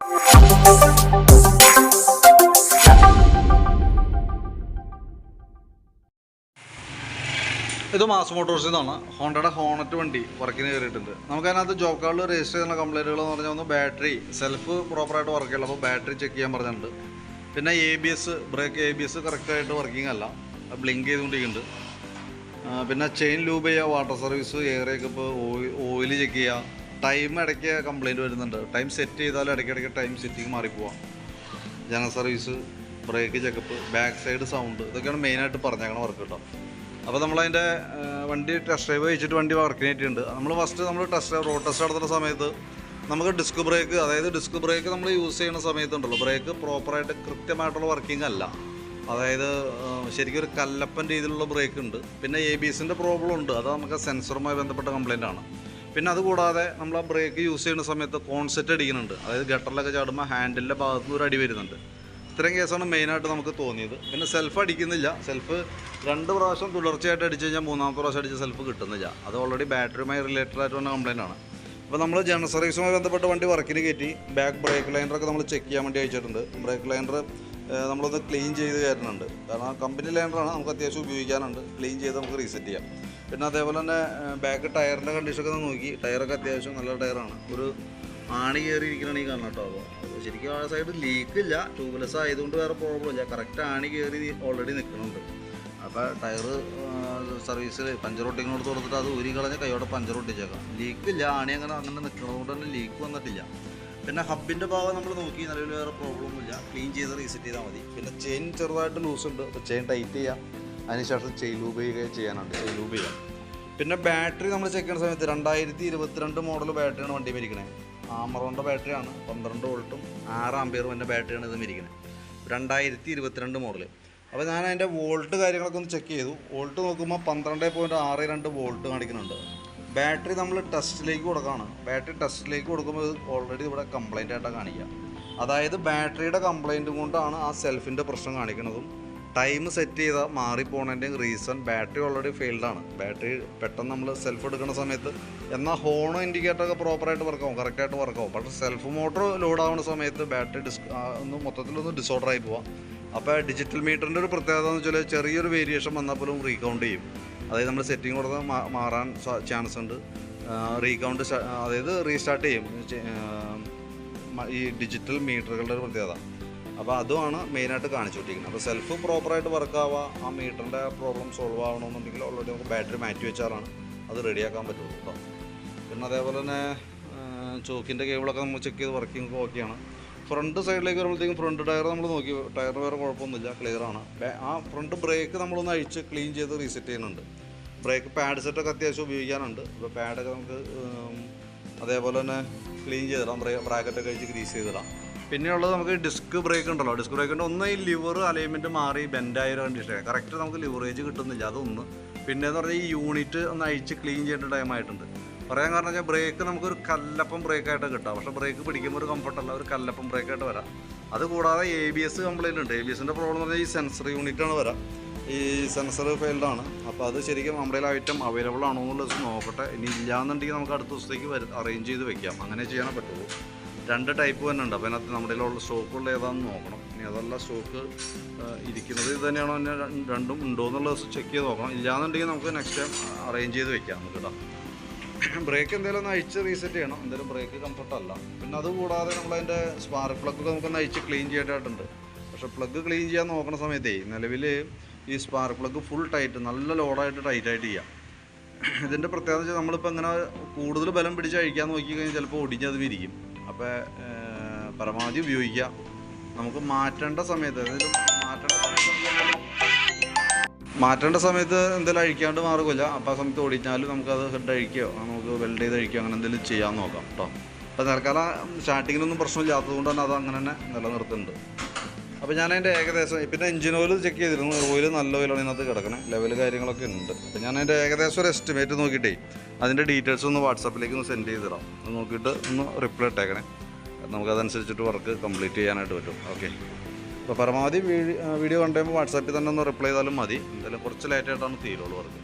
ഇത് മാസ് മോട്ടോഴ്സിൽ നിന്നാണ് ഹോണ്ടയുടെ ഹോണറ്റ് വണ്ടി വർക്കിന് കയറിയിട്ടുണ്ട് നമുക്ക് അതിനകത്ത് ജോബ് കാർഡിൽ രജിസ്റ്റർ ചെയ്യുന്ന കംപ്ലൈന്റുകൾ എന്ന് പറഞ്ഞാൽ ഒന്ന് ബാറ്ററി സെൽഫ് പ്രോപ്പറായിട്ട് വർക്ക് ചെയ്യില്ല അപ്പോൾ ബാറ്ററി ചെക്ക് ചെയ്യാൻ പറഞ്ഞിട്ടുണ്ട്. പിന്നെ A B S brake A B S കറക്റ്റായിട്ട് വർക്കിംഗ് അല്ല. ബ്ലിങ്ക് ചെയ്തുകൊണ്ടിരിക്കുന്നുണ്ട്. പിന്നെ ചെയിൻ ലൂബ് ചെയ്യുക വാട്ടർ സർവീസ് എയർ ഇപ്പോൾ ഓയിൽ ചെക്ക് ചെയ്യുക. ടൈം ഇടയ്ക്ക് കംപ്ലൈന്റ് വരുന്നുണ്ട്. ടൈം സെറ്റ് ചെയ്താലും ഇടയ്ക്കിടയ്ക്ക് time setting മാറിപ്പോവാം. General service brake checkup back side sound ഇതൊക്കെയാണ് മെയിനായിട്ട് പറഞ്ഞേക്കണ വർക്ക് കേട്ടോ അപ്പോൾ നമ്മളതിന്റെ വണ്ടി ടെസ്റ്റ് ഡ്രൈവ് വെച്ചിട്ട് വണ്ടി വർക്കിന് ആയിട്ടുണ്ട്. നമ്മൾ ഫസ്റ്റ് നമ്മൾ ടെസ്റ്റ് ഡ്രൈവ് റോഡ് ടെസ്റ്റ് നടത്തുന്ന സമയത്ത് നമുക്ക് ഡിസ്ക് ബ്രേക്ക് അതായത് ഡിസ്ക് ബ്രേക്ക് നമ്മൾ യൂസ് ചെയ്യുന്ന സമയത്തുണ്ടല്ലോ. ബ്രേക്ക് പ്രോപ്പറായിട്ട് കൃത്യമായിട്ടുള്ള വർക്കിംഗ് അല്ല. അതായത് ശരിക്കും ഒരു കല്ലപ്പൻ രീതിയിലുള്ള ബ്രേക്ക് ഉണ്ട്. പിന്നെ എ ബി എസിന്റെ പ്രോബ്ലം ഉണ്ട്. അത് നമുക്ക് സെൻസറുമായി ബന്ധപ്പെട്ട കംപ്ലൈന്റ് ആണ്. പിന്നെ അതുകൂടാതെ നമ്മൾ ആ ബ്രേക്ക് യൂസ് ചെയ്യുന്ന സമയത്ത് കോൺസെറ്റ് അടിക്കുന്നുണ്ട്. അതായത് ഗട്ടറിലൊക്കെ ചാടുമ്പോൾ ഹാൻഡിലിന്റെ ഭാഗത്ത് നിന്ന് ഒരു അടി വരുന്നുണ്ട്. ഇത്രയും കേസാണ് മെയിനായിട്ട് നമുക്ക് തോന്നിയത്. പിന്നെ സെൽഫ് അടിക്കുന്നില്ല. സെൽഫ് രണ്ട് പ്രാവശ്യം തുടർച്ചയായിട്ട് അടിച്ചു കഴിഞ്ഞാൽ മൂന്നാമത്തെ പ്രാവശ്യം അടിച്ച സെൽഫ് കിട്ടുന്നില്ല. അത് ഓൾറെഡി ബാറ്ററിയുമായി റിലേറ്റഡ് ആയിട്ട് വന്ന കംപ്ലൈന്റ് ആണ്. അപ്പോൾ നമ്മൾ ജനറൽ സർവീസുമായി ബന്ധപ്പെട്ട് വണ്ടി വർക്കിന് കയറ്റി ബാക്ക് ബ്രേക്ക് ലൈനറൊക്കെ നമ്മൾ ചെക്ക് ചെയ്യാൻ വേണ്ടി അയച്ചിട്ടുണ്ട്. ബ്രേക്ക് ലൈനർ നമ്മളൊന്ന് ക്ലീൻ ചെയ്ത് കയറ്റുന്നുണ്ട് കാരണം കമ്പനി ലൈനറാണ് നമുക്ക് അത്യാവശ്യം ഉപയോഗിക്കാനുണ്ട്. ക്ലീൻ ചെയ്ത് നമുക്ക് റീസെറ്റ് ചെയ്യാം. പിന്നെ അതേപോലെ തന്നെ ബാക്ക് ടയറിന്റെ കണ്ടീഷനൊക്കെ നോക്കി. ടയറൊക്കെ അത്യാവശ്യം നല്ല ടയറാണ് ഒരു ആണി കയറി ഇരിക്കണമെങ്കിൽ കാണാം കേട്ടോ അപ്പോൾ. ശരിക്കും ആ സൈഡ് ലീക്കില്ല ട്യൂബ്ലെസ് ആയതുകൊണ്ട് വേറെ പ്രോബ്ലം ഇല്ല. കറക്റ്റ് ആണി കയറി ഓൾറെഡി നിൽക്കുന്നുണ്ട് അപ്പോൾ ടയർ സർവീസിൽ പഞ്ചർ കൊടുത്ത് കൊടുത്തിട്ട് അത് ഊരി കളഞ്ഞ് കൈയോടെ പഞ്ചർ ഒട്ടിച്ചേക്കാം. ലീക്കില്ല ആണി അങ്ങനെ അങ്ങനെ നിൽക്കുന്നത് കൊണ്ട് തന്നെ ലീക്ക് വന്നിട്ടില്ല. പിന്നെ ഹബിന്റെ ഭാഗം നമ്മൾ നോക്കി. നിലവിൽ വേറെ പ്രോബ്ലം ഒന്നുമില്ല. ക്ലീൻ ചെയ്ത് റീസെറ്റ് ചെയ്താൽ മതി. പിന്നെ ചെയിൻ ചെറുതായിട്ട് ലൂസ് ഉണ്ട്. അപ്പോൾ ചെയിൻ ടൈറ്റ് ചെയ്യാം. അതിനുശേഷം ചെയിൻ ലൂബ് ചെയ്യുക ചെയ്യാനുണ്ട് ലൂബ് പിന്നെ ബാറ്ററി നമ്മൾ ചെക്ക് ചെയ്യുന്ന സമയത്ത് രണ്ടായിരത്തി ഇരുപത്തിരണ്ട് മോഡൽ ബാറ്ററിയാണ് വണ്ടി മരിക്കണേ ആമറോണിന്റെ ബാറ്ററിയാണ് പന്ത്രണ്ട് വോൾട്ടും ആറ് ആമ്പിയറും എന്റെ ബാറ്ററിയാണ് ഇത് മരിക്കണേ രണ്ടായിരത്തി ഇരുപത്തിരണ്ട് മോഡൽ അപ്പോൾ ഞാൻ അതിന്റെ വോൾട്ട് കാര്യങ്ങളൊക്കെ ഒന്ന് ചെക്ക് ചെയ്തു. വോൾട്ട് നോക്കുമ്പോൾ പന്ത്രണ്ട് പോയിന്റ് ആറ് രണ്ട് വോൾട്ട് കാണിക്കുന്നുണ്ട്. ബാറ്ററി നമ്മൾ ടെസ്റ്റിലേക്ക് കൊടുക്കുകയാണ് ബാറ്ററി ടെസ്റ്റിലേക്ക് കൊടുക്കുമ്പോൾ ഇത് ഓൾറെഡി ഇവിടെ കംപ്ലൈന്റ് ആയിട്ടാണ് കാണിക്കുക. അതായത് ബാറ്ററിയുടെ കംപ്ലൈന്റും കൊണ്ടാണ് ആ സെൽഫിന്റെ പ്രശ്നം കാണിക്കുന്നതും ടൈം സെറ്റ് ചെയ്താൽ മാറിപ്പോണതിന്റെ റീസൺ ബാറ്ററി ഓൾറെഡി ഫെയിൽഡാണ് ബാറ്ററി പെട്ടെന്ന് നമ്മൾ സെൽഫ് എടുക്കുന്ന സമയത്ത് എന്നാൽ ഹോണോ ഇൻഡിക്കേറ്ററൊക്കെ പ്രോപ്പറായിട്ട് വർക്കാവും കറക്റ്റായിട്ട് വർക്കാവും പക്ഷേ സെൽഫ് മോട്ടോർ ലോഡ് ആവുന്ന സമയത്ത് ബാറ്ററി ഡിസ് ഒന്ന് മൊത്തത്തിലൊന്ന് ഡിസോർഡർ ആയി പോവാം. അപ്പോൾ ഡിജിറ്റൽ മീറ്ററിന്റെ ഒരു പ്രത്യേകത എന്ന് വെച്ചാൽ ചെറിയൊരു വേരിയേഷൻ വന്നാൽ പോലും റീകൗണ്ട് ചെയ്യും. അതായത് നമ്മൾ സെറ്റിംഗ് കൊടുത്താൽ മാറാൻ ചാൻസ് ഉണ്ട്. റീകൗണ്ട് അതായത് റീസ്റ്റാർട്ട് ചെയ്യും. ഈ ഡിജിറ്റൽ മീറ്ററുകളുടെ ഒരു പ്രത്യേകത. അപ്പോൾ അതുമാണ് മെയിനായിട്ട് കാണിച്ചുകൊണ്ടിരിക്കുന്നത്. അപ്പോൾ സെൽഫ് പ്രോപ്പറായിട്ട് വർക്ക് ആവുക ആ മീറ്ററിന്റെ പ്രോബ്ലം സോൾവ് ആവണമെന്നുണ്ടെങ്കിൽ ഓൾറെഡി നമുക്ക് ബാറ്ററി മാറ്റി വെച്ചാലാണ് അത് റെഡിയാക്കാൻ പറ്റുള്ളൂ കേട്ടോ പിന്നെ അതേപോലെ തന്നെ ചോക്കിന്റെ കേബിളൊക്കെ നമ്മൾ ചെക്ക് ചെയ്ത് വർക്കിംഗ് ഓക്കെയാണ് ഫ്രണ്ട് സൈഡിലേക്ക് വരുമ്പോഴത്തേക്കും ഫ്രണ്ട് ടയർ നമ്മൾ നോക്കി ടയർ വേറെ കുഴപ്പമൊന്നുമില്ല ക്ലിയർ ആണ്. ആ ഫ്രണ്ട് ബ്രേക്ക് നമ്മളൊന്ന് അഴിച്ച് ക്ലീൻ ചെയ്ത് റീസെറ്റ് ചെയ്യുന്നുണ്ട്. ബ്രേക്ക് പാഡ് സെറ്റൊക്കെ അത്യാവശ്യം ഉപയോഗിക്കാനുണ്ട്. അപ്പോൾ പാഡൊക്കെ നമുക്ക് അതേപോലെ തന്നെ ക്ലീൻ ചെയ്തിടാം ബ്രാക്കറ്റൊക്കെ അഴിച്ച് ഗ്രീസ് ചെയ്തിടാം. പിന്നെയുള്ളത് നമുക്ക് ഡിസ്ക് ബ്രേക്ക് ഉണ്ടല്ലോ. ഡിസ്ക് ബ്രേക്കിന്റെ ഒന്ന് ഈ ലിവർ അലൈൻമെന്റ് മാറി ബെൻഡായ ഒരു കണ്ടീഷൻ കറക്റ്റ് നമുക്ക് ലിവറേജ് കിട്ടുന്നില്ല അതൊന്ന്. പിന്നെ എന്ന് പറഞ്ഞാൽ ഈ യൂണിറ്റ് ഒന്ന് അഴിച്ച് ക്ലീൻ ചെയ്യേണ്ട ടൈം ആയിട്ടുണ്ട്. പറയാൻ കാരണം വെച്ചാൽ ബ്രേക്ക് നമുക്കൊരു കല്ലപ്പം ബ്രേക്കായിട്ട് കിട്ടാം. പക്ഷേ ബ്രേക്ക് പിടിക്കുമ്പോൾ ഒരു കംഫർട്ടല്ല ഒരു കല്ലപ്പം ബ്രേക്കായിട്ട് വരാം. അത് കൂടാതെ എ ബി എസ് കംപ്ലൈന്റ് ഉണ്ട്. എ ബി എസിന്റെ പ്രോബ്ലം എന്ന് പറഞ്ഞാൽ ഈ സെൻസർ യൂണിറ്റാണ് വരാം. ഈ സെൻസർ ഫെയിൽഡ് ആണ്. അപ്പോൾ അത് ശരിക്കും നമ്മുടെ ഐറ്റം അവൈലബിൾ ആണോ എന്നുള്ളത് നോക്കട്ടെ. ഇനി ഇല്ലാന്നുണ്ടെങ്കിൽ നമുക്ക് അടുത്ത ദിവസത്തേക്ക് അറേഞ്ച് ചെയ്ത് വെക്കാം. അങ്ങനെ ചെയ്യാനേ പറ്റുള്ളൂ. രണ്ട് ടൈപ്പ് തന്നെ ഉണ്ട്. അപ്പോൾ അതിനകത്ത് നമ്മുടെ ഉള്ള സ്റ്റോക്കുള്ള ഏതാണെന്ന് നോക്കണം. ഇനി അതല്ല സ്റ്റോക്ക് ഇരിക്കുന്നത് ഇത് തന്നെയാണോ തന്നെ രണ്ടും ഉണ്ടോ എന്നുള്ളത് ചെക്ക് ചെയ്ത് നോക്കണം. ഇല്ലാന്നുണ്ടെങ്കിൽ നമുക്ക് നെക്സ്റ്റ് ടൈം അറേഞ്ച് ചെയ്ത് വെക്കാം നമുക്ക് കേട്ടോ ബ്രേക്ക് എന്തെങ്കിലും ഒന്ന് അഴിച്ച് റീസെറ്റ് ചെയ്യണം. എന്തായാലും ബ്രേക്ക് കംഫർട്ടല്ല പിന്നെ അതുകൂടാതെ നമ്മളതിന്റെ സ്പാർക്ക് പ്ലഗ് നമുക്കൊന്ന് അഴിച്ച് ക്ലീൻ ചെയ്യേണ്ടതായിട്ടുണ്ട്. പക്ഷെ പ്ലഗ് ക്ലീൻ ചെയ്യാൻ നോക്കുന്ന സമയത്തേ നിലവിൽ ഈ സ്പാർക്ക് പ്ലഗ് ഫുൾ ടൈറ്റ് നല്ല ലോഡായിട്ട് ടൈറ്റായിട്ട് ചെയ്യാം. ഇതിന്റെ പ്രത്യേകത വെച്ചാൽ നമ്മളിപ്പോൾ ഇങ്ങനെ കൂടുതൽ ബലം പിടിച്ച് അഴിക്കാൻ നോക്കി കഴിഞ്ഞാൽ ചിലപ്പോൾ ഒടിഞ്ഞത് വിരിക്കും അപ്പോൾ പരമാവധി ഉപയോഗിക്കുക. നമുക്ക് മാറ്റേണ്ട സമയത്ത് മാറ്റേണ്ട സമയത്ത് മാറ്റേണ്ട സമയത്ത് എന്തെങ്കിലും അഴിക്കാണ്ട് മാറുകയില്ല. അപ്പോൾ ആ സമയത്ത് ഓടിച്ചാലും നമുക്കത് ഹെഡ് അഴിക്കുകയോ നമുക്ക് വെൽഡ് ചെയ്ത് അഴിക്കുകയോ അങ്ങനെ എന്തെങ്കിലും ചെയ്യാൻ നോക്കാം കേട്ടോ. അപ്പോൾ തൽക്കാലം സ്റ്റാർട്ടിങ്ങിനൊന്നും പ്രശ്നമില്ലാത്തത് കൊണ്ട് തന്നെ അത് അങ്ങനെ തന്നെ നിലനിർത്തുന്നുണ്ട്. അപ്പോൾ ഞാൻ അതിന്റെ ഏകദേശം പിന്നെ എഞ്ചിൻ ഓയിൽ ചെക്ക് ചെയ്തിരുന്നു. ഓയിൽ നല്ല ഓയിലാണ് ഇതിനകത്ത് കിടക്കണേ. ലെവൽ കാര്യങ്ങളൊക്കെ ഉണ്ട്. അപ്പോൾ ഞാൻ അതിന്റെ ഏകദേശം ഒരു എസ്റ്റിമേറ്റ് നോക്കിയിട്ടേ അതിന്റെ ഡീറ്റെയിൽസ് ഒന്ന് വാട്സാപ്പിലേക്ക് ഒന്ന് സെൻഡ് ചെയ്ത് തരാം അത് നോക്കിയിട്ട് ഒന്ന് റിപ്ലൈ ഇട്ടേക്കണേ. നമുക്കതനുസരിച്ചിട്ട് വർക്ക് കംപ്ലീറ്റ് ചെയ്യാനായിട്ട് പറ്റും. ഓക്കെ അപ്പോൾ പരമാവധി വീഡിയോ കണ്ടുമ്പോൾ വാട്സാപ്പിൽ തന്നെ ഒന്ന് റിപ്ലൈ ചെയ്താലും മതി. എന്തായാലും കുറച്ച് ലേറ്റായിട്ടാണ് തീരുള്ളൂ വർക്ക്